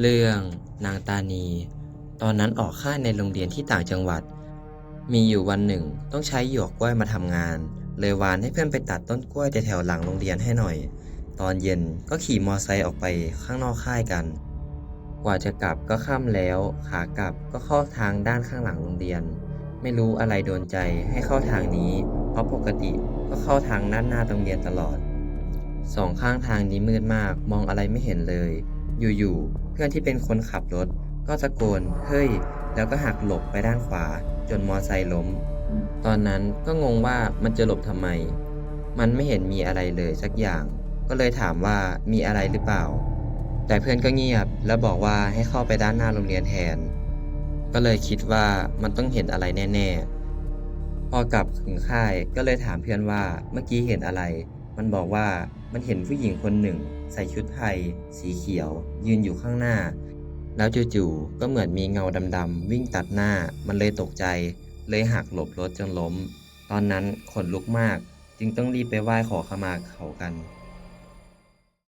เรื่องนางตานี ตอนนั้นออกค่ายในโรงเรียนที่ต่างจังหวัด มีอยู่วันหนึ่งต้องใช้หยวกกล้วยมาทำงาน เลยวานให้เพื่อนไปตัดต้นกล้วยแถวหลังโรงเรียนให้หน่อย ตอนเย็นก็ขี่มอไซค์ออกไปข้างนอกค่ายกัน กว่าจะกลับก็ค่ำแล้ว ขากลับก็เข้าทางด้านข้างหลังโรงเรียน ไม่รู้อะไรโดนใจให้เข้าทางนี้ เพราะปกติก็เข้าทางด้านหน้าโรงเรียนตลอดสองข้างทางนี้มืดมากมองอะไรไม่เห็นเลย อยู่ๆ เพื่อนที่เป็นคนขับรถ ก็ตะโกน เฮ้ย แล้วก็หักหลบไปด้านขวา จนมอไซค์ล้ม ตอนนั้นก็งงว่ามันจะหลบทำไม มันไม่เห็นมีอะไรเลยสักอย่าง ก็เลยถามว่ามีอะไรหรือเปล่า แต่เพื่อนก็เงียบ แล้วบอกว่าให้เข้าไปด้านหน้าโรงเรียนแทน ก็เลยคิดว่ามันต้องเห็นอะไรแน่ ๆ พอกลับถึงค่ายก็เลยถามเพื่อนว่าเมื่อกี้เห็นอะไร มันบอกว่ามันเห็นผู้หญิงคนหนึ่ง ใส่ชุดไทย สีเขียว ยืนอยู่ข้างหน้า แล้วจู่ๆก็เหมือนมีเงาดำๆวิ่งตัดหน้า มันเลยตกใจ เลยหักหลบรถจนล้ม ตอนนั้นขนลุกมาก จึงต้องรีบไปไหว้ขอขมาเขากัน